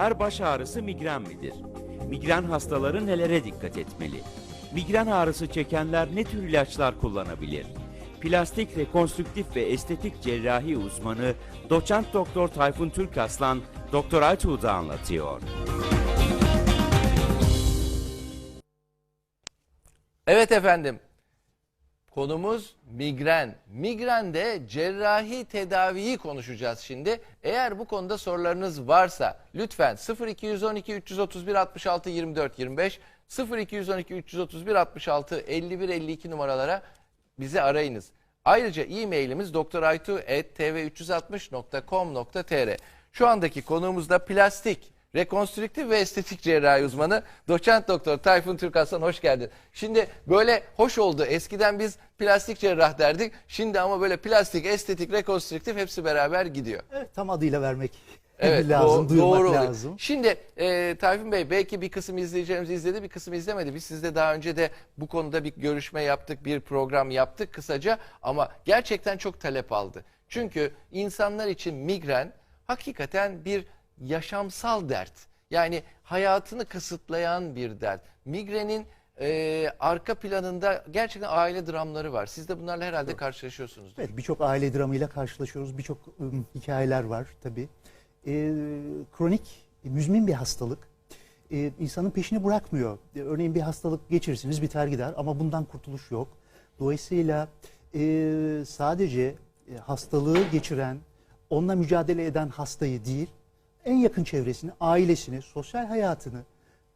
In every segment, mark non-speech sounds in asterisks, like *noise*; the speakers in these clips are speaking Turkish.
Her baş ağrısı migren midir? Migren hastaları nelere dikkat etmeli? Migren ağrısı çekenler ne tür ilaçlar kullanabilir? Plastik, rekonstrüktif ve estetik cerrahi uzmanı doçent doktor Tayfun Türkaslan Doktor Aytuğ'da anlatıyor. Evet efendim. Konumuz migren. Migrende cerrahi tedaviyi konuşacağız şimdi. Eğer bu konuda sorularınız varsa lütfen 0212 331 66 24 25 0212 331 66 51 52 numaralara bizi arayınız. Ayrıca e-mailimiz doktoraytu.tv360.com.tr Şu andaki konuğumuz da plastik, rekonstrüktif ve estetik cerrahi uzmanı doçent doktor Tayfun Türkaslan hoş geldin. Şimdi böyle hoş oldu. Eskiden biz plastik cerrah derdik. Şimdi ama böyle plastik, estetik, rekonstrüktif hepsi beraber gidiyor. Evet tam adıyla vermek *laughs* Evet, lazım, doğ- duyurmak doğru lazım. Şimdi e, Tayfun Bey belki bir kısım izleyicilerimiz izledi, bir kısım izlemedi. Biz sizde daha önce de bu konuda bir görüşme yaptık, bir program yaptık kısaca ama gerçekten çok talep aldı. Çünkü insanlar için migren hakikaten bir yaşamsal dert. Yani hayatını kısıtlayan bir dert. Migrenin e, arka planında gerçekten aile dramları var. Siz de bunlarla herhalde karşılaşıyorsunuz. Evet birçok aile dramıyla karşılaşıyoruz. Birçok ım, hikayeler var tabii. Ee, kronik, müzmin bir hastalık. Ee, insanın peşini bırakmıyor. Ee, örneğin bir hastalık geçirirsiniz biter gider ama bundan kurtuluş yok. Dolayısıyla e, sadece e, hastalığı geçiren, onunla mücadele eden hastayı değil, en yakın çevresini, ailesini, sosyal hayatını,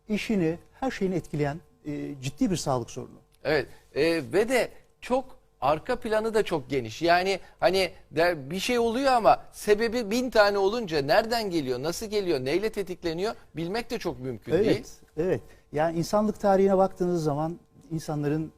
işini, her şeyini etkileyen e, ciddi bir sağlık sorunu. Evet e, ve de çok arka planı da çok geniş. Yani hani der, bir şey oluyor ama sebebi bin tane olunca nereden geliyor, nasıl geliyor, neyle tetikleniyor bilmek de çok mümkün değil. Evet, evet. Yani insanlık tarihine baktığınız zaman insanların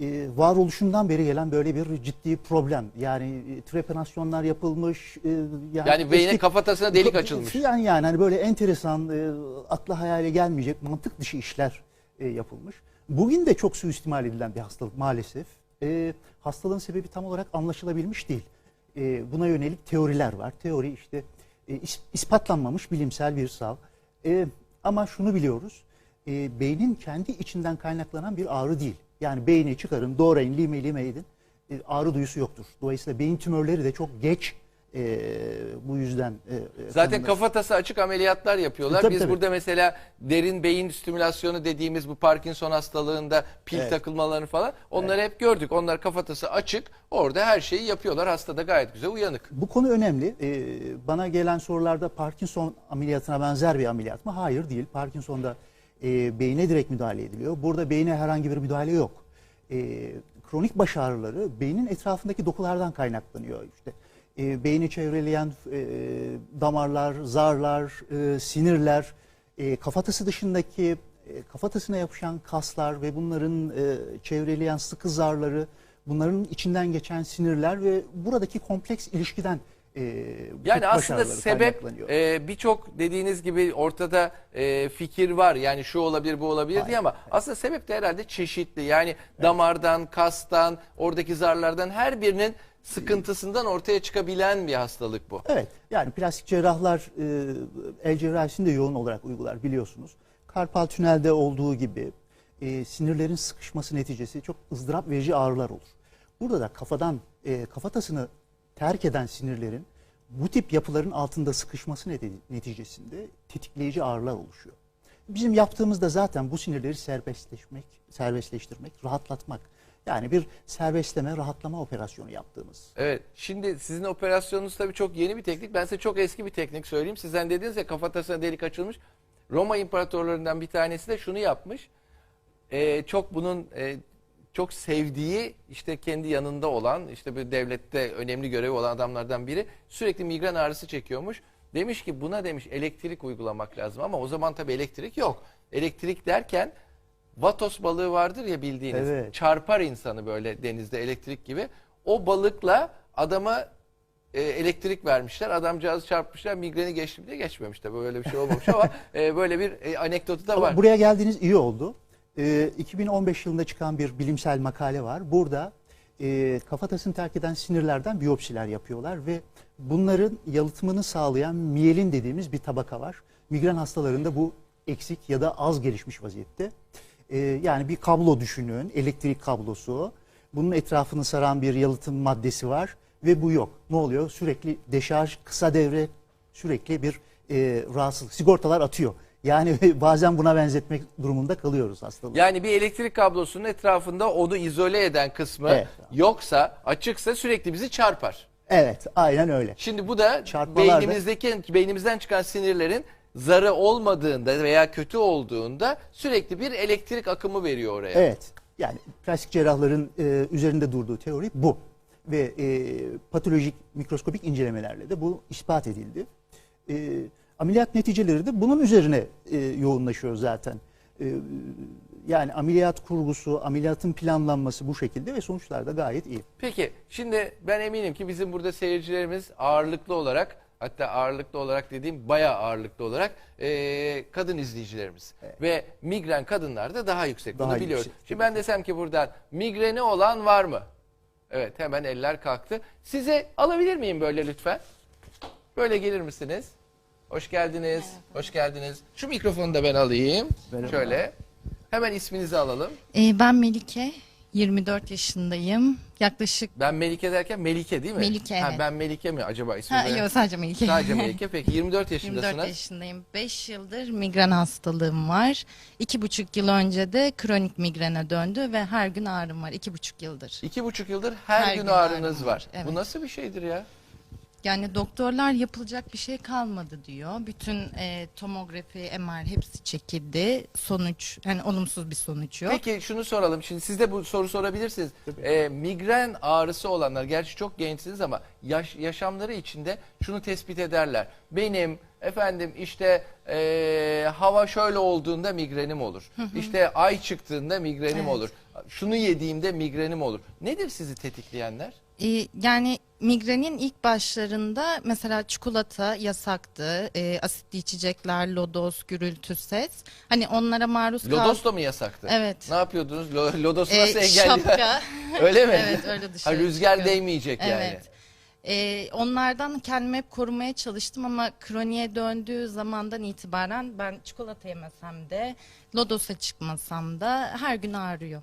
e, varoluşundan beri gelen böyle bir ciddi problem. Yani e, trepanasyonlar yapılmış. e, Yani beyne eski- kafatasına delik açılmış. Yani yani hani böyle enteresan, e, akla hayale gelmeyecek mantık dışı işler e, yapılmış. Bugün de çok suistimal edilen bir hastalık maalesef. E, hastalığın sebebi tam olarak anlaşılabilmiş değil. E, buna yönelik teoriler var. Teori işte e, is- ispatlanmamış bilimsel bir sav. E, ama şunu biliyoruz. E, beynin kendi içinden kaynaklanan bir ağrı değil. Yani beyni çıkarın, doğrayın, lime lime edin. E, ağrı duyusu yoktur. Dolayısıyla beyin tümörleri de çok geç e, bu yüzden e, e, Zaten tanımlar- kafatası açık ameliyatlar yapıyorlar. Tabii, Biz tabii. burada mesela derin beyin stimülasyonu dediğimiz bu Parkinson hastalığında pil Evet. takılmalarını falan onları hep gördük. Onlar kafatası açık. Orada her şeyi yapıyorlar. Hasta da gayet güzel uyanık. Bu konu önemli. Ee, bana gelen sorularda Parkinson ameliyatına benzer bir ameliyat mı? Hayır değil. Parkinson'da e, beyne direkt müdahale ediliyor. Burada beyne herhangi bir müdahale yok. E, kronik baş ağrıları beynin etrafındaki dokulardan kaynaklanıyor. İşte e, beyni çevreleyen e, damarlar, zarlar, e, sinirler, e, kafatası dışındaki e, kafatasına yapışan kaslar ve bunların e, çevreleyen sıkı zarları, bunların içinden geçen sinirler ve buradaki kompleks ilişkiden e, Yani aslında sebep e, birçok dediğiniz gibi ortada e, fikir var. Yani şu olabilir bu olabilir diye Hayır, ama aslında sebep de herhalde çeşitli. Yani damardan, kastan, oradaki zarlardan her birinin sıkıntısından ortaya çıkabilen bir hastalık bu. Evet yani plastik cerrahlar e, el cerrahisini de yoğun olarak uygular biliyorsunuz. Karpal tünelde olduğu gibi e, sinirlerin sıkışması neticesi çok ızdırap verici ağrılar olur. Burada da kafadan e, kafatasını terk eden sinirlerin bu tip yapıların altında sıkışması neti- neticesinde tetikleyici ağrılar oluşuyor. Bizim yaptığımız da zaten bu sinirleri serbestleşmek, serbestleştirmek, rahatlatmak. Yani bir serbestleme, rahatlama operasyonu yaptığımız. Evet. Şimdi sizin operasyonunuz tabii çok yeni bir teknik. Ben size çok eski bir teknik söyleyeyim. Sizden dediniz ya kafatasına delik açılmış. Roma imparatorlarından bir tanesi de şunu yapmış. Ee, çok bunun e, çok sevdiği işte kendi yanında olan işte bir devlette önemli görevi olan adamlardan biri sürekli migren ağrısı çekiyormuş. Demiş ki buna demiş elektrik uygulamak lazım ama o zaman tabii elektrik yok. Elektrik derken vatos balığı vardır ya bildiğiniz. Evet. Çarpar insanı böyle denizde elektrik gibi. O balıkla adama e, elektrik vermişler. Adamcağız çarpmışlar. Migreni geçti diye geçmemiş tabii. Böyle bir şey olmamış ama *laughs* e, böyle bir e, anekdotu da Ama var. buraya geldiğiniz iyi oldu. Ee, 2015 yılında çıkan bir bilimsel makale var. Burada e, kafatasını terk eden sinirlerden biyopsiler yapıyorlar ve bunların yalıtımını sağlayan miyelin dediğimiz bir tabaka var. Migren hastalarında bu eksik ya da az gelişmiş vaziyette. Ee, yani bir kablo düşünün, elektrik kablosu. Bunun etrafını saran bir yalıtım maddesi var ve bu yok. Ne oluyor? Sürekli deşarj, kısa devre, sürekli bir e, rahatsızlık. Sigortalar atıyor. Yani *laughs* bazen buna benzetmek durumunda kalıyoruz hastalığı. Yani bir elektrik kablosunun etrafında onu izole eden kısmı Evet. yoksa, açıksa sürekli bizi çarpar. Evet, aynen öyle. Şimdi bu da Çarpmalar da- beynimizdeki beynimizden çıkan sinirlerin zarı olmadığında veya kötü olduğunda sürekli bir elektrik akımı veriyor oraya. Evet. Yani plastik cerrahların e, üzerinde durduğu teori bu. Ve e, patolojik mikroskopik incelemelerle de bu ispat edildi. E, ameliyat neticeleri de bunun üzerine e, yoğunlaşıyor zaten. E, yani ameliyat kurgusu, ameliyatın planlanması bu şekilde ve sonuçlar da gayet iyi. Peki şimdi ben eminim ki bizim burada seyircilerimiz ağırlıklı olarak hatta ağırlıklı olarak dediğim bayağı ağırlıklı olarak eee, kadın izleyicilerimiz. Ve migren kadınlarda daha yüksek. Daha Bunu biliyoruz. yüksek. Şimdi ben desem ki buradan migreni olan var mı? Evet hemen eller kalktı. Size alabilir miyim böyle lütfen? Böyle gelir misiniz? Hoş geldiniz. Hoş geldiniz. Şu mikrofonu da ben alayım. Merhaba. Şöyle. Hemen isminizi alalım. Ee, ben Melike, 24 yaşındayım. Yaklaşık... Ben Melike derken Melike değil mi? Melike, Ha, evet. ben Melike mi acaba ismi? Ha, yok sadece Melike. Sadece *laughs* Melike. Peki 24 yaşındasınız. 24 yaşındayım. 5 yıldır migren hastalığım var. 2,5 yıl önce de kronik migrene döndü ve her gün ağrım var. 2,5 yıldır. İki buçuk yıldır her, Her gün, gün ağrınız ağrım var. var, evet. Bu nasıl bir şeydir ya? Yani doktorlar yapılacak bir şey kalmadı diyor. Bütün e, tomografi, MR hepsi çekildi. Sonuç, yani olumsuz bir sonuç yok. Peki şunu soralım. Şimdi siz de bu soru sorabilirsiniz. Ee, migren ağrısı olanlar, gerçi çok gençsiniz ama yaş, yaşamları içinde şunu tespit ederler. Benim efendim işte ee, hava şöyle olduğunda migrenim olur. işte ay çıktığında migrenim Evet. olur. Şunu yediğimde migrenim olur. Nedir sizi tetikleyenler? Ee, yani migrenin ilk başlarında mesela çikolata yasaktı, e, asitli içecekler, lodos, gürültü, ses. Hani onlara maruz kal. Lodos da mı yasaktı? Evet. Ne yapıyordunuz? Lo- Lodos'u Ee, nasıl engelliyor? şapka. *laughs* Öyle mi? Evet, öyle Ha, dışarı rüzgar çıkıyor. değmeyecek yani. Evet. Ee, onlardan kendimi hep korumaya çalıştım ama kroniğe döndüğü zamandan itibaren ben çikolata yemesem de, lodosa çıkmasam da her gün ağrıyor.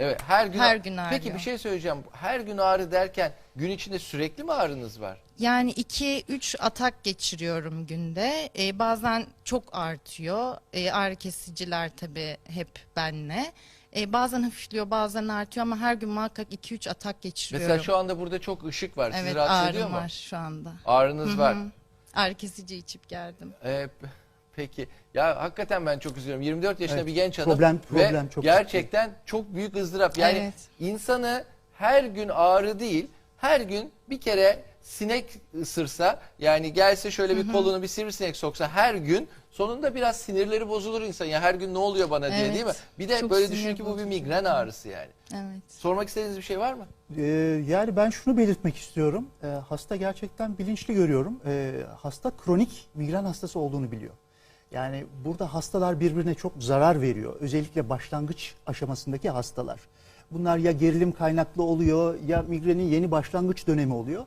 Evet, her gün Her gün Peki ağrıyor. bir şey söyleyeceğim. Her gün ağrı derken gün içinde sürekli mi ağrınız var? Yani 2-3 atak geçiriyorum günde. Ee, bazen çok artıyor. Ee, ağrı kesiciler tabii hep benle. Ee, bazen hafifliyor, bazen artıyor ama her gün muhakkak 2-3 atak geçiriyorum. Mesela şu anda burada çok ışık var. Sizi evet, rahatsız ediyor ağrım mu? var şu anda. Ağrınız var. Ağrı kesici içip geldim. Ee, peki. Ya hakikaten ben çok üzülüyorum. 24 yaşında Evet, bir genç adam problem- ve problem çok gerçekten çok büyük ızdırap. Yani Evet. insanı her gün ağrı değil, her gün bir kere sinek ısırsa yani gelse şöyle bir kolunu bir sivrisinek soksa her gün sonunda biraz sinirleri bozulur insan. Ya her gün ne oluyor bana diye Evet, değil mi? Bir de çok böyle sinir düşün ki bu bir bozucu. migren ağrısı yani. Evet. Sormak istediğiniz bir şey var mı? Ee, yani ben şunu belirtmek istiyorum. Ee, hasta gerçekten bilinçli görüyorum. Ee, hasta kronik migren hastası olduğunu biliyor. Yani burada hastalar birbirine çok zarar veriyor. Özellikle başlangıç aşamasındaki hastalar. Bunlar ya gerilim kaynaklı oluyor ya migrenin yeni başlangıç dönemi oluyor.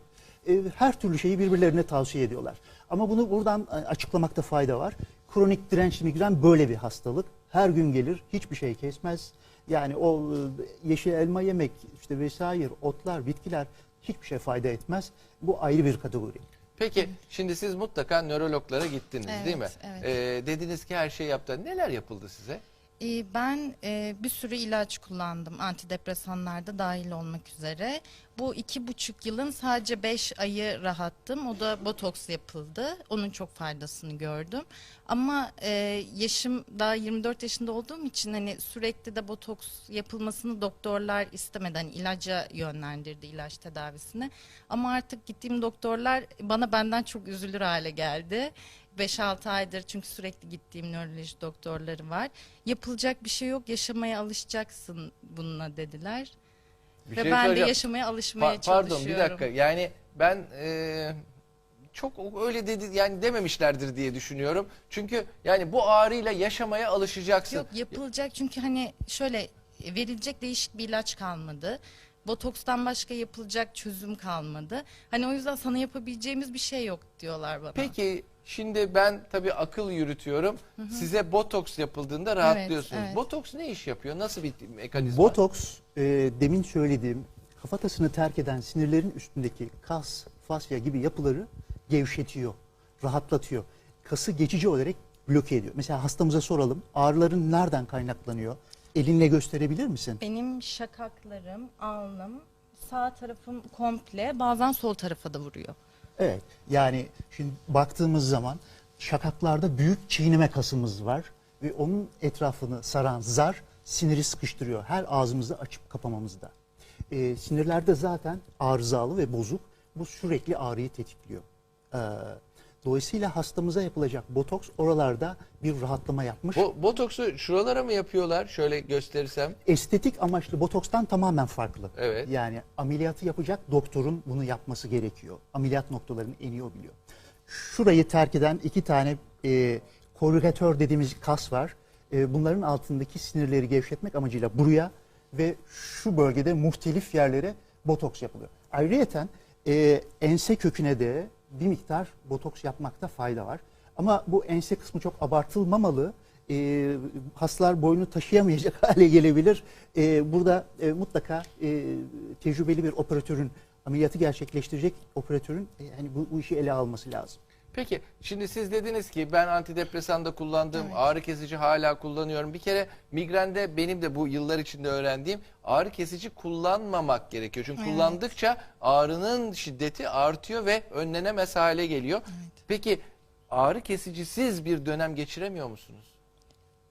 Her türlü şeyi birbirlerine tavsiye ediyorlar. Ama bunu buradan e, açıklamakta fayda var. Kronik dirençli migren böyle bir hastalık. Her gün gelir, hiçbir şey kesmez. Yani o e, yeşil elma yemek, işte vesaire, otlar, bitkiler hiçbir şey fayda etmez. Bu ayrı bir kategori. Peki şimdi siz mutlaka nörologlara gittiniz Evet, değil mi? evet. Ee, dediniz ki her şey yaptı. Neler yapıldı size? Ee, ben e, bir sürü ilaç kullandım antidepresanlar da dahil olmak üzere. Bu iki buçuk yılın sadece beş ayı rahattım. O da botoks yapıldı. Onun çok faydasını gördüm. Ama e, yaşım daha 24 yaşında olduğum için hani sürekli de botoks yapılmasını doktorlar istemedi. Hani ilaca yönlendirdi ilaç tedavisine. Ama artık gittiğim doktorlar bana benden çok üzülür hale geldi. 5-6 aydır çünkü sürekli gittiğim nöroloji doktorları var. Yapılacak bir şey yok, yaşamaya alışacaksın bununla dediler. Bir Ve şey ben de yaşamaya alışmaya Pa- pardon çalışıyorum. bir dakika yani ben e, çok öyle dedi yani dememişlerdir diye düşünüyorum. Çünkü yani bu ağrıyla yaşamaya alışacaksın. Yok yapılacak çünkü hani şöyle verilecek değişik bir ilaç kalmadı. Botokstan başka yapılacak çözüm kalmadı. Hani o yüzden sana yapabileceğimiz bir şey yok diyorlar bana. Peki şimdi ben tabii akıl yürütüyorum. Size botoks yapıldığında rahatlıyorsunuz. evet. Botoks ne iş yapıyor? Nasıl bir mekanizma? Botoks e, demin söylediğim kafatasını terk eden sinirlerin üstündeki kas, fasya gibi yapıları gevşetiyor, rahatlatıyor. Kası geçici olarak bloke ediyor. Mesela hastamıza soralım ağrıların nereden kaynaklanıyor? Elinle gösterebilir misin? Benim şakaklarım, alnım, sağ tarafım komple bazen sol tarafa da vuruyor. Evet. Yani şimdi baktığımız zaman şakaklarda büyük çiğneme kasımız var ve onun etrafını saran zar siniri sıkıştırıyor. Her ağzımızı açıp kapamamızda. Ee, sinirlerde zaten arızalı ve bozuk. Bu sürekli ağrıyı tetikliyor. Ee, dolayısıyla hastamıza yapılacak botoks oralarda bir rahatlama yapmış. Bo- botoksu şuralara mı yapıyorlar? Şöyle gösterirsem. Estetik amaçlı botokstan tamamen farklı. Evet. Yani ameliyatı yapacak doktorun bunu yapması gerekiyor. Ameliyat noktalarını en iyi o biliyor. Şurayı terk eden iki tane e, korrugatör dediğimiz kas var. E, bunların altındaki sinirleri gevşetmek amacıyla buraya ve şu bölgede muhtelif yerlere botoks yapılıyor. Ayrıyeten e, ense köküne de bir miktar botoks yapmakta fayda var. Ama bu ense kısmı çok abartılmamalı. E, hastalar boynu taşıyamayacak *laughs* hale gelebilir. E, burada e, mutlaka e, tecrübeli bir operatörün ameliyatı gerçekleştirecek operatörün e, hani bu, bu işi ele alması lazım. Peki şimdi siz dediniz ki ben antidepresan da kullandım, ağrı kesici hala kullanıyorum. Bir kere migrende benim de bu yıllar içinde öğrendiğim ağrı kesici kullanmamak gerekiyor. Çünkü Evet. kullandıkça ağrının şiddeti artıyor ve önlenemez hale geliyor. Peki ağrı kesicisiz bir dönem geçiremiyor musunuz?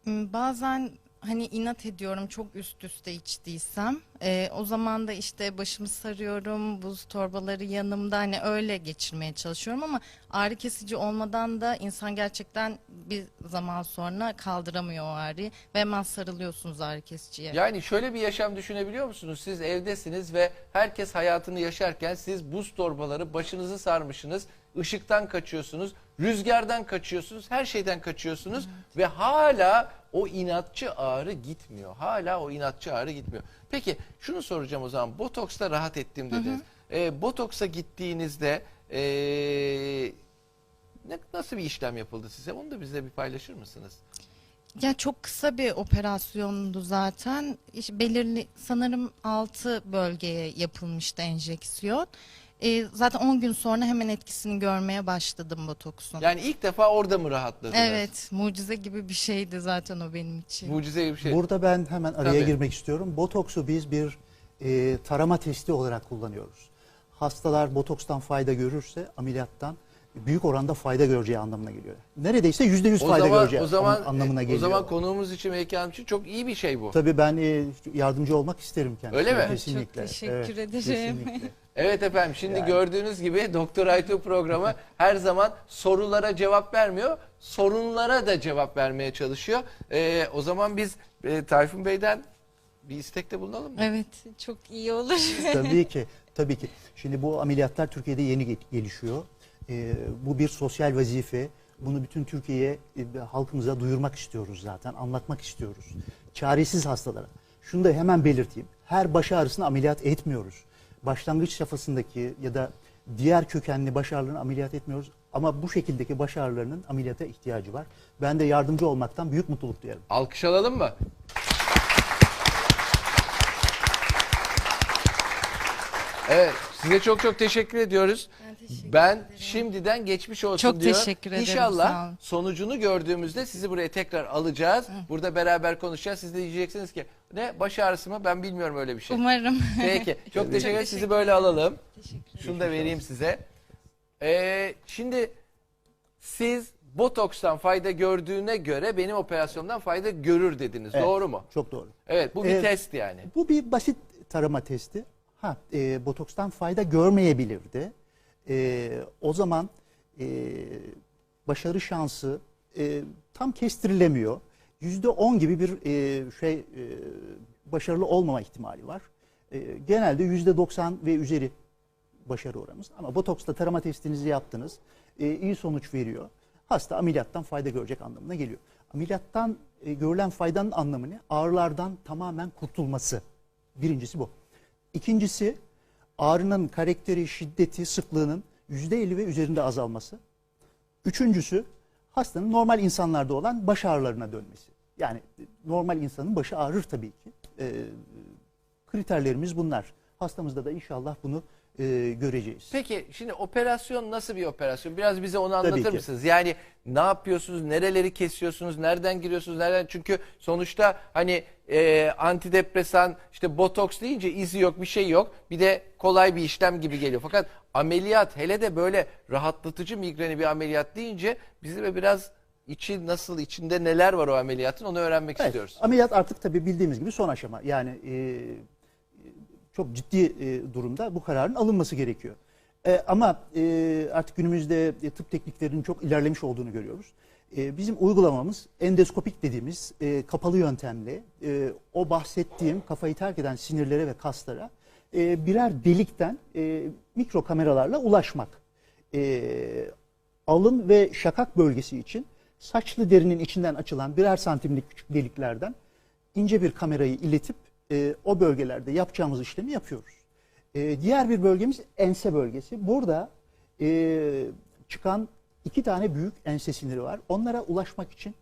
Hmm, Bazen hani inat ediyorum çok üst üste içtiysem. Ee, o zaman da işte başımı sarıyorum, buz torbaları yanımda hani öyle geçirmeye çalışıyorum ama ağrı kesici olmadan da insan gerçekten bir zaman sonra kaldıramıyor o ağrıyı ve hemen sarılıyorsunuz ağrı kesiciye. Yani şöyle bir yaşam düşünebiliyor musunuz? Siz evdesiniz ve herkes hayatını yaşarken siz buz torbaları başınızı sarmışsınız, ışıktan kaçıyorsunuz, rüzgardan kaçıyorsunuz, her şeyden kaçıyorsunuz ve hala o inatçı ağrı gitmiyor. Hala o inatçı ağrı gitmiyor. Peki şunu soracağım o zaman. Botoks'ta rahat ettim dediniz. Ee, Botoks'a gittiğinizde ee, ne, nasıl bir işlem yapıldı size? Onu da bize bir paylaşır mısınız? Ya çok kısa bir operasyondu zaten. İşte belirli sanırım 6 bölgeye yapılmıştı enjeksiyon. Ee, zaten 10 gün sonra hemen etkisini görmeye başladım botoksun. Yani ilk defa orada mı rahatladınız? Evet, mucize gibi bir şeydi zaten o benim için. Mucize gibi bir şey. Burada ben hemen araya Tabii. girmek istiyorum. Botoksu biz bir e, tarama testi olarak kullanıyoruz. Hastalar botokstan fayda görürse ameliyattan büyük oranda fayda göreceği anlamına geliyor. Neredeyse yüzde yüz fayda zaman, göreceği o zaman, an- anlamına geliyor. O zaman konuğumuz için Melike Hanım için çok iyi bir şey bu. Tabii ben e, yardımcı olmak isterim kendisine. Öyle mi? Kesinlikle. Çok teşekkür Evet, ederim. kesinlikle. *laughs* Evet efendim şimdi Yani. gördüğünüz gibi *laughs* Doktor Aytu programı her zaman sorulara cevap vermiyor. Sorunlara da cevap vermeye çalışıyor. Ee, o zaman biz e, Tayfun Bey'den bir istekte bulunalım mı? Evet, çok iyi olur. *laughs* tabii ki. Tabii ki. Şimdi bu ameliyatlar Türkiye'de yeni gel- gelişiyor. E, bu bir sosyal vazife. Bunu bütün Türkiye'ye, e, halkımıza duyurmak istiyoruz zaten. Anlatmak istiyoruz. Çaresiz hastalara. Şunu da hemen belirteyim. Her baş ağrısını ameliyat etmiyoruz. Başlangıç safhasındaki ya da diğer kökenli baş ağrılarını ameliyat etmiyoruz. Ama bu şekildeki baş ağrılarının ameliyata ihtiyacı var. Ben de yardımcı olmaktan büyük mutluluk duyarım. Alkış alalım mı? Evet, size çok çok teşekkür ediyoruz. Ben teşekkür Ben ederim. şimdiden geçmiş olsun Çok diyor. teşekkür ederim, İnşallah sonucunu gördüğümüzde sizi buraya tekrar alacağız. Burada beraber konuşacağız. Siz de diyeceksiniz ki ne baş ağrısı mı? Ben bilmiyorum öyle bir şey. Umarım. Peki. *laughs* Çok teşekkür ederim. Sizi teşekkür böyle alalım. Teşekkür Şunu da vereyim size. Ee, şimdi siz botokstan fayda gördüğüne göre benim operasyonumdan fayda görür dediniz. Evet, Doğru mu? Çok doğru. Evet bu bir Evet. test yani. Bu bir basit tarama testi. Ha, e, botokstan fayda görmeyebilirdi. E, o zaman e, başarı şansı e, tam kestirilemiyor. Yüzde on gibi bir e, şey e, başarılı olmama ihtimali var. E, genelde yüzde doksan ve üzeri başarı oranımız. Ama botoksla tarama testinizi yaptınız. E, iyi sonuç veriyor. Hasta ameliyattan fayda görecek anlamına geliyor. Ameliyattan e, görülen faydanın anlamı ne? Ağrılardan tamamen kurtulması. Birincisi bu. İkincisi ağrının karakteri, şiddeti, sıklığının %50 ve üzerinde azalması. Üçüncüsü hastanın normal insanlarda olan baş ağrılarına dönmesi. Yani normal insanın başı ağrır tabii ki. Ee, kriterlerimiz bunlar. Hastamızda da inşallah bunu e, göreceğiz. Peki şimdi operasyon nasıl bir operasyon? Biraz bize onu anlatır Tabii ki. mısınız? Yani ne yapıyorsunuz? Nereleri kesiyorsunuz? Nereden giriyorsunuz? Nereden? Çünkü sonuçta hani e, antidepresan işte botoks deyince izi yok bir şey yok. Bir de kolay bir işlem gibi geliyor. Fakat ameliyat hele de böyle rahatlatıcı migreni bir ameliyat deyince bizi de biraz içi nasıl içinde neler var o ameliyatın onu öğrenmek Evet, istiyoruz. Ameliyat artık tabii bildiğimiz gibi son aşama. Yani e, çok ciddi e, durumda bu kararın alınması gerekiyor. E, ama e, artık günümüzde tıp tekniklerinin çok ilerlemiş olduğunu görüyoruz. Bizim uygulamamız endoskopik dediğimiz kapalı yöntemle o bahsettiğim kafayı terk eden sinirlere ve kaslara birer delikten mikro kameralarla ulaşmak. Alın ve şakak bölgesi için saçlı derinin içinden açılan birer santimlik küçük deliklerden ince bir kamerayı iletip e, o bölgelerde yapacağımız işlemi yapıyoruz. E, diğer bir bölgemiz ense bölgesi. Burada e, çıkan iki tane büyük ense siniri var. Onlara ulaşmak için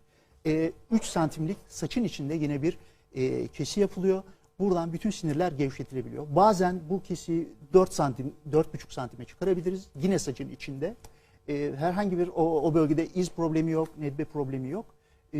e, 3 santimlik saçın içinde yine bir e, kesi yapılıyor. Buradan bütün sinirler gevşetilebiliyor. Bazen bu kesiyi 4 santim, 4,5 santime çıkarabiliriz. Yine saçın içinde. E, herhangi bir o, o bölgede iz problemi yok, nedbe problemi yok. E,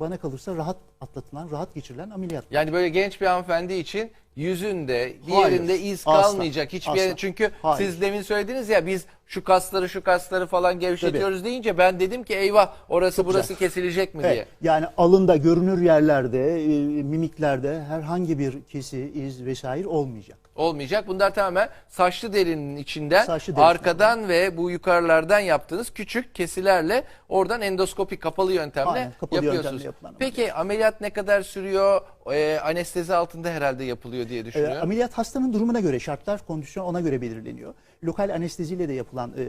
bana kalırsa rahat atlatılan, rahat geçirilen ameliyat. Yani böyle genç bir hanımefendi için yüzünde, diğerinde Hayır, iz asla, kalmayacak hiçbir asla. Çünkü Hayır. siz demin söylediniz ya biz şu kasları şu kasları falan gevşetiyoruz deyince ben dedim ki eyvah orası Çok burası güzel. kesilecek mi diye. Evet, yani alında görünür yerlerde, e, mimiklerde herhangi bir kesi, iz vesaire olmayacak. Olmayacak. Bunlar tamamen saçlı derinin içinden Saçlı derinin arkadan ve bu yukarılardan yaptığınız küçük kesilerle oradan endoskopik kapalı yöntemle Aynen, kapalı yapıyorsunuz. yöntemle Peki ameliyat ne kadar sürüyor? Ee, anestezi altında herhalde yapılıyor diye E, düşünüyorum. ameliyat hastanın durumuna göre, şartlar, kondisyon ona göre belirleniyor. Lokal anesteziyle de yapılan e,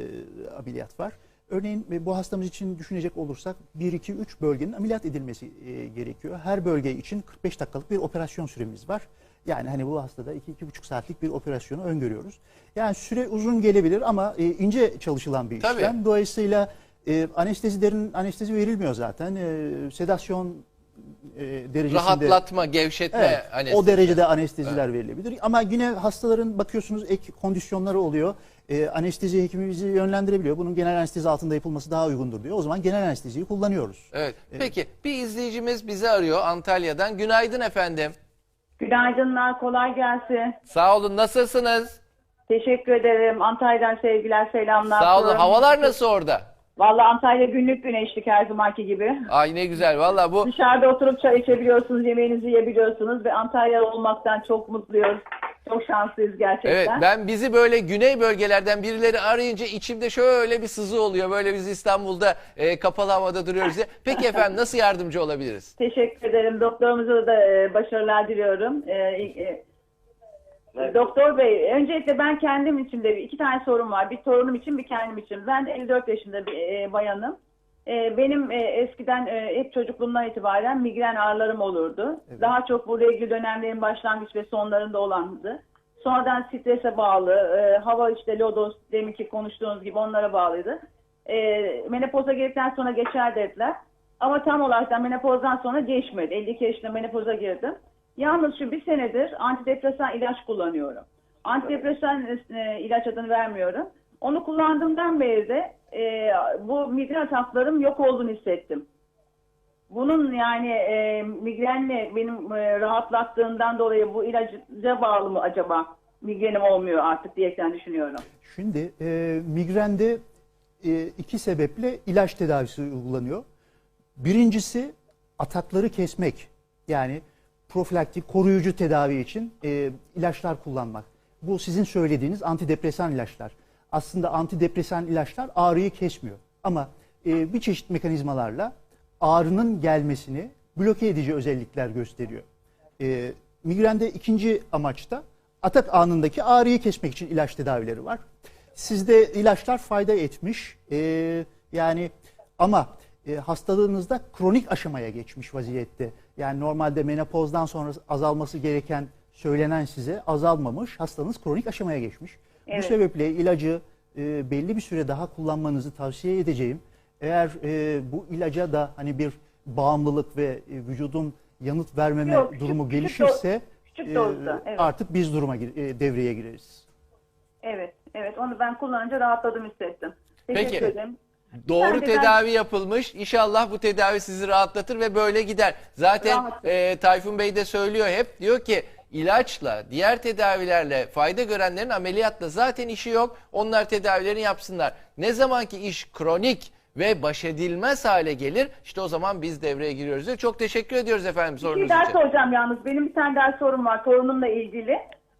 ameliyat var. Örneğin e, bu hastamız için düşünecek olursak 1, 2, 3 bölgenin ameliyat edilmesi e, gerekiyor. Her bölge için 45 dakikalık bir operasyon süremiz var. Yani hani bu hastada 2-2,5 saatlik bir operasyonu öngörüyoruz. Yani süre uzun gelebilir ama e, ince çalışılan bir Tabii. işlem. Dolayısıyla e, anestezilerin anestezi verilmiyor zaten. E, sedasyon e, derecesinde Rahatlatma, gevşetme Evet, anestezi. o derecede anesteziler verilebilir. Ama yine hastaların bakıyorsunuz ek kondisyonları oluyor. Ee, anestezi hekimi bizi yönlendirebiliyor. Bunun genel anestezi altında yapılması daha uygundur diyor. O zaman genel anesteziyi kullanıyoruz. Evet. Peki bir izleyicimiz bizi arıyor Antalya'dan. Günaydın efendim. Günaydınlar, kolay gelsin. Sağ olun. Nasılsınız? Teşekkür ederim. Antalya'dan sevgiler, selamlar. Sağ olun. Havalar nasıl orada? Vallahi Antalya günlük güneşlik her zamanki gibi. Ay ne güzel. Valla bu Dışarıda oturup çay içebiliyorsunuz, yemeğinizi yiyebiliyorsunuz ve Antalya'da olmaktan çok mutluyuz. Çok şanslıyız gerçekten. Evet ben bizi böyle güney bölgelerden birileri arayınca içimde şöyle bir sızı oluyor. Böyle biz İstanbul'da e, kapalı havada duruyoruz diye. Peki efendim nasıl yardımcı olabiliriz? Teşekkür ederim. Doktorumuza da e, başarılar diliyorum. E, e, Doktor Bey, öncelikle ben kendim için de iki tane sorum var. Bir torunum için, bir kendim için. Ben 54 yaşında bir e, bayanım. E, benim e, eskiden e, hep çocukluğumdan itibaren migren ağrılarım olurdu. Daha çok bu regl dönemlerin başlangıç ve sonlarında olandı. Sonradan strese bağlı, e, hava işte lodos, deminki konuştuğunuz gibi onlara bağlıydı. E, menopoza girdikten sonra geçer dediler. Ama tam olarak da menopozdan sonra geçmedi. 52 yaşında menopoza girdim. Yalnız şu bir senedir antidepresan ilaç kullanıyorum. Antidepresan e, ilaç adını vermiyorum. Onu kullandığımdan beri de e, bu migren ataklarım yok olduğunu hissettim. Bunun yani e, migrenle benim e, rahatlattığından dolayı bu ilaca bağlı mı acaba? Migrenim olmuyor artık diyerekten düşünüyorum. Şimdi e, migrende e, iki sebeple ilaç tedavisi uygulanıyor. Birincisi atakları kesmek. Yani profilaktik koruyucu tedavi için e, ilaçlar kullanmak. Bu sizin söylediğiniz antidepresan ilaçlar. Aslında antidepresan ilaçlar ağrıyı kesmiyor. Ama e, bir çeşit mekanizmalarla ağrının gelmesini bloke edici özellikler gösteriyor. E, migrende ikinci amaçta atak anındaki ağrıyı kesmek için ilaç tedavileri var. Sizde ilaçlar fayda etmiş. E, yani ama e, hastalığınızda kronik aşamaya geçmiş vaziyette. Yani normalde menopozdan sonra azalması gereken söylenen size azalmamış. Hastanız kronik aşamaya geçmiş. Bu Evet. sebeple ilacı e, belli bir süre daha kullanmanızı tavsiye edeceğim. Eğer e, bu ilaca da hani bir bağımlılık ve e, vücudun yanıt vermeme Yok, küçük- durumu küçük gelişirse küçük dozda, evet. artık biz duruma gir- e, devreye gireriz. Evet, evet. Onu ben kullanınca rahatladım hissettim. Teşekkür Peki. ederim. Doğru Ben de ben- tedavi yapılmış. İnşallah bu tedavi sizi rahatlatır ve böyle gider. Zaten Rahat. e, Tayfun Bey de söylüyor hep diyor ki ilaçla, diğer tedavilerle fayda görenlerin ameliyatla zaten işi yok. Onlar tedavilerini yapsınlar. Ne zaman ki iş kronik ve baş edilmez hale gelir işte o zaman biz devreye giriyoruz. diyor. Çok teşekkür ediyoruz efendim Bir sorunuz şey daha için. soracağım yalnız. Benim bir tane daha sorum var torunumla ilgili.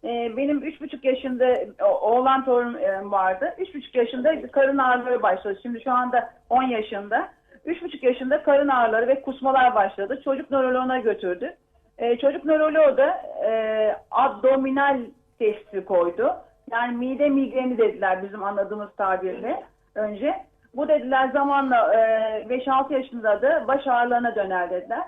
Ee, benim üç buçuk yaşında o- oğlan torun e, vardı. Üç buçuk yaşında karın ağrıları başladı. Şimdi şu anda 10 yaşında. Üç buçuk yaşında karın ağrıları ve kusmalar başladı. Çocuk nöroloğuna götürdü. Ee, çocuk nöroloğu da e, abdominal testi koydu. Yani mide migreni dediler bizim anladığımız tabirle önce. Bu dediler zamanla e, 5-6 yaşında da baş ağrılarına döner dediler.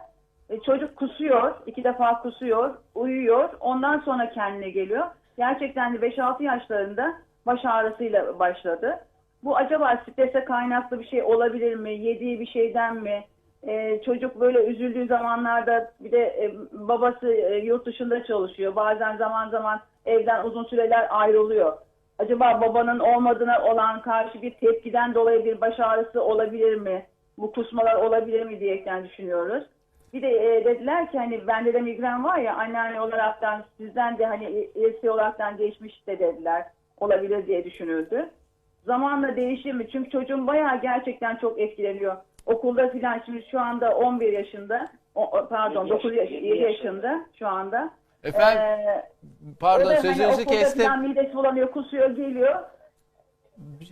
E, çocuk kusuyor, iki defa kusuyor, uyuyor, ondan sonra kendine geliyor. Gerçekten de 5-6 yaşlarında baş ağrısıyla başladı. Bu acaba strese kaynaklı bir şey olabilir mi? Yediği bir şeyden mi? E, çocuk böyle üzüldüğü zamanlarda bir de e, babası e, yurt dışında çalışıyor. Bazen zaman zaman evden uzun süreler ayrılıyor. Acaba babanın olmadığına olan karşı bir tepkiden dolayı bir baş ağrısı olabilir mi? Bu kusmalar olabilir mi diyerekten düşünüyoruz. Bir de e, dediler ki hani bende de migren var ya anneanne olaraktan sizden de hani irsi olaraktan geçmiş de dediler. Olabilir diye düşünüldü. Zamanla değişir mi? Çünkü çocuğum bayağı gerçekten çok etkileniyor. Okulda filan şimdi şu anda 11 yaşında. o- pardon 9 yaş, 7 yaşında şu anda. Efendim Ee, pardon hani sözünüzü okulda kestim. filan midesi bulanıyor, kusuyor, geliyor.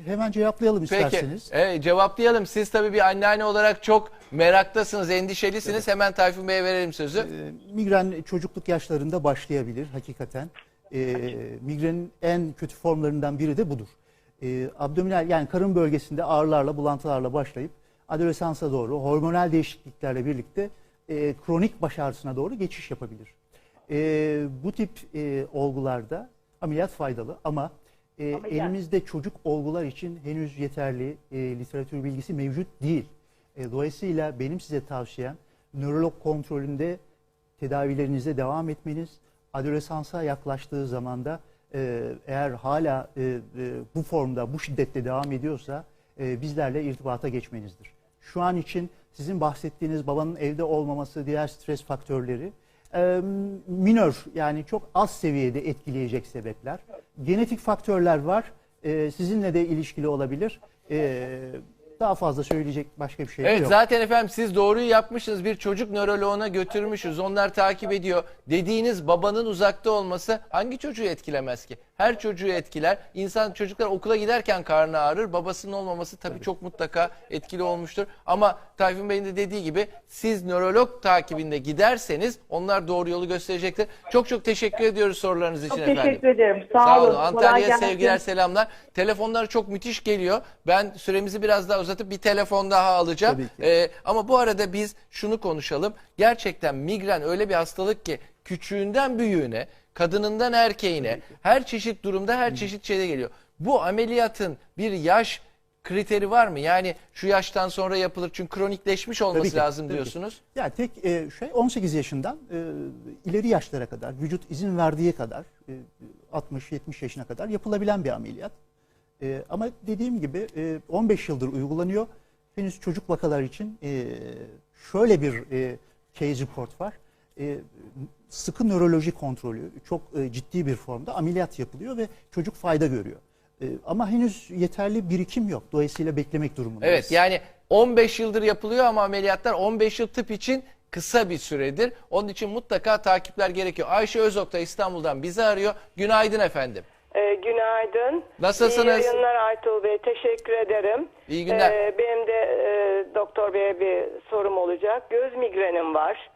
Hemen cevaplayalım Peki isterseniz. evet, cevaplayalım. Siz tabii bir anneanne olarak çok meraktasınız, endişelisiniz. Hemen Tayfun Bey'e verelim sözü. E, Migren çocukluk yaşlarında başlayabilir hakikaten. E, migrenin en kötü formlarından biri de budur. E, abdominal yani karın bölgesinde ağrılarla, bulantılarla başlayıp adolesansa doğru hormonal değişikliklerle birlikte e, kronik baş ağrısına doğru geçiş yapabilir. E, bu tip e, olgularda ameliyat faydalı ama e, Ameliyat. elimizde çocuk olgular için henüz yeterli e, literatür bilgisi mevcut değil. E, dolayısıyla benim size tavsiyem nörolog kontrolünde tedavilerinize devam etmeniz. Adolesansa yaklaştığı zaman da e, eğer hala e, e, bu formda, bu şiddette devam ediyorsa e, bizlerle irtibata geçmenizdir. Şu an için sizin bahsettiğiniz babanın evde olmaması, diğer stres faktörleri e, minör yani çok az seviyede etkileyecek sebepler. Genetik faktörler var. E, sizinle de ilişkili olabilir. E, daha fazla söyleyecek başka bir şey Evet yok. zaten efendim siz doğruyu yapmışsınız. Bir çocuk nöroloğuna götürmüşüz. Onlar takip ediyor. Dediğiniz babanın uzakta olması hangi çocuğu etkilemez ki? Her çocuğu etkiler. İnsan çocuklar okula giderken karnı ağrır. Babasının olmaması tabii çok mutlaka etkili olmuştur. Ama Tayfun Bey'in de dediği gibi siz nörolog takibinde giderseniz onlar doğru yolu gösterecektir. Çok çok teşekkür ediyoruz sorularınız için Çok efendim. teşekkür ederim. Sağ, Sağ olun. olun. Antalya'ya sevgiler, selamlar. Telefonlar çok müthiş geliyor. Ben süremizi biraz daha uzatıp bir telefon daha alacağım. Ki. Ee, ama bu arada biz şunu konuşalım. Gerçekten migren öyle bir hastalık ki küçüğünden büyüğüne, kadınından erkeğine her çeşit durumda her çeşit şeyde geliyor. Bu ameliyatın bir yaş kriteri var mı? Yani şu yaştan sonra yapılır çünkü kronikleşmiş olması Tabii ki, lazım tabii ki. diyorsunuz. Ya tek e, şey 18 yaşından e, ileri yaşlara kadar, vücut izin verdiği kadar, e, 60-70 yaşına kadar yapılabilen bir ameliyat. E, ama dediğim gibi e, 15 yıldır uygulanıyor. Henüz çocuk vakalar için e, şöyle bir e, case report var. E, sıkı nöroloji kontrolü çok e, ciddi bir formda ameliyat yapılıyor ve çocuk fayda görüyor. E, ama henüz yeterli birikim yok. Dolayısıyla beklemek durumundayız. Evet yani 15 yıldır yapılıyor ama ameliyatlar 15 yıl tıp için kısa bir süredir. Onun için mutlaka takipler gerekiyor. Ayşe Özok da İstanbul'dan bizi arıyor. Günaydın efendim. Ee, günaydın. Nasılsınız? İyi yayınlar Aytuğ Bey. Teşekkür ederim. İyi günler. Ee, benim de e, doktor beye bir sorum olacak. Göz migrenim var.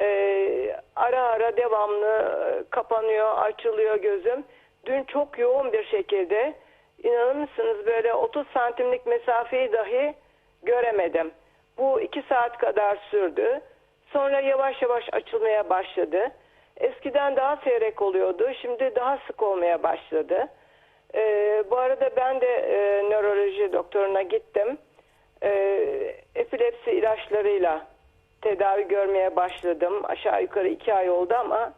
Ee, ara ara devamlı e, kapanıyor, açılıyor gözüm. Dün çok yoğun bir şekilde inanır mısınız böyle 30 santimlik mesafeyi dahi göremedim. Bu iki saat kadar sürdü. Sonra yavaş yavaş açılmaya başladı. Eskiden daha seyrek oluyordu. Şimdi daha sık olmaya başladı. Ee, bu arada ben de e, nöroloji doktoruna gittim. Ee, epilepsi ilaçlarıyla tedavi görmeye başladım. Aşağı yukarı iki ay oldu ama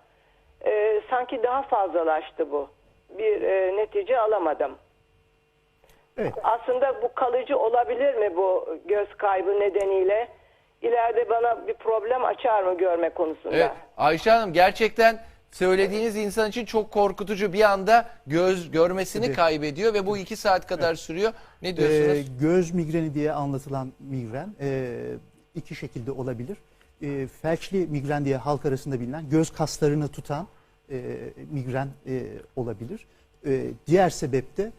e, sanki daha fazlalaştı bu. Bir e, netice alamadım. Evet. Aslında bu kalıcı olabilir mi bu göz kaybı nedeniyle? İleride bana bir problem açar mı görme konusunda? Evet. Ayşe Hanım gerçekten söylediğiniz insan için çok korkutucu. Bir anda göz görmesini Evet. kaybediyor ve bu iki saat kadar sürüyor. Ne diyorsunuz? Ee, göz migreni diye anlatılan migren e, iki şekilde olabilir. E, felçli migren diye halk arasında bilinen göz kaslarını tutan e, migren e, olabilir. E, diğer sebep de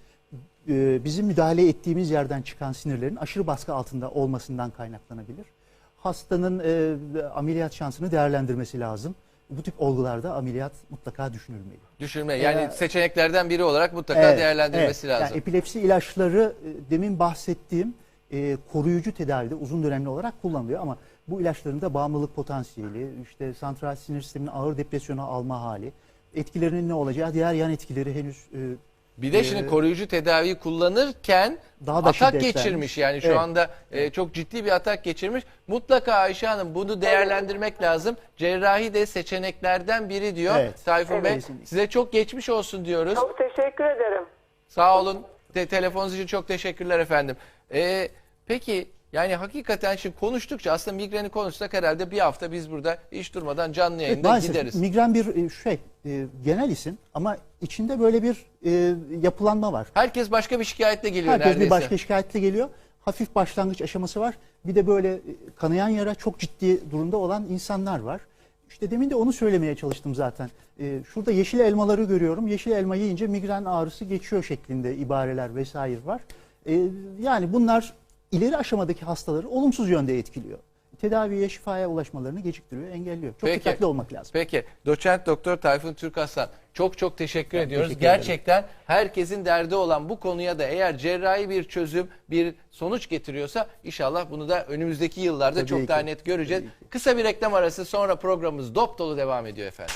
e, bizim müdahale ettiğimiz yerden çıkan sinirlerin aşırı baskı altında olmasından kaynaklanabilir. Hastanın e, ameliyat şansını değerlendirmesi lazım. Bu tip olgularda ameliyat mutlaka düşünülmeli. Düşünme. Yani Ee, seçeneklerden biri olarak mutlaka Evet, değerlendirmesi evet. lazım. Yani epilepsi ilaçları e, demin bahsettiğim e, koruyucu tedavide uzun dönemli olarak kullanılıyor ama bu ilaçların da bağımlılık potansiyeli, işte santral sinir sisteminin ağır depresyona alma hali, etkilerinin ne olacağı, diğer yan etkileri henüz e, Bir de şimdi Ee, koruyucu tedaviyi kullanırken Daha da atak şiddetlenmiş. geçirmiş. Yani şu Evet. anda e, çok ciddi bir atak geçirmiş. Mutlaka Ayşe Hanım bunu değerlendirmek lazım. Cerrahi de seçeneklerden biri diyor Evet. Tayfun Bey. Kesinlikle. Size çok geçmiş olsun diyoruz. Çok teşekkür ederim. Sağ olun. Te- telefonunuz için çok teşekkürler efendim. Ee, peki yani hakikaten şimdi konuştukça aslında migreni konuşsak herhalde bir hafta biz burada hiç durmadan canlı Evet, yayında maalesef gideriz. migren bir e, şey e, genel isim ama içinde böyle bir e, yapılanma var. Herkes başka bir şikayetle geliyor Herkes neredeyse. bir başka şikayetle geliyor. Hafif başlangıç aşaması var. Bir de böyle kanayan yara çok ciddi durumda olan insanlar var. İşte demin de onu söylemeye çalıştım zaten. Şurada yeşil elmaları görüyorum. Yeşil elma yiyince migren ağrısı geçiyor şeklinde ibareler vesaire var. Yani bunlar ileri aşamadaki hastaları olumsuz yönde etkiliyor. Tedaviye, şifaya ulaşmalarını geciktiriyor, engelliyor. Çok Peki. dikkatli olmak lazım. Peki doçent doktor Tayfun Türkaslan çok çok teşekkür ediyoruz. teşekkür ederim. Gerçekten herkesin derdi olan bu konuya da eğer cerrahi bir çözüm, bir sonuç getiriyorsa inşallah bunu da önümüzdeki yıllarda Tabii çok ki. daha net göreceğiz. Kısa bir reklam arası sonra programımız dop dolu devam ediyor efendim.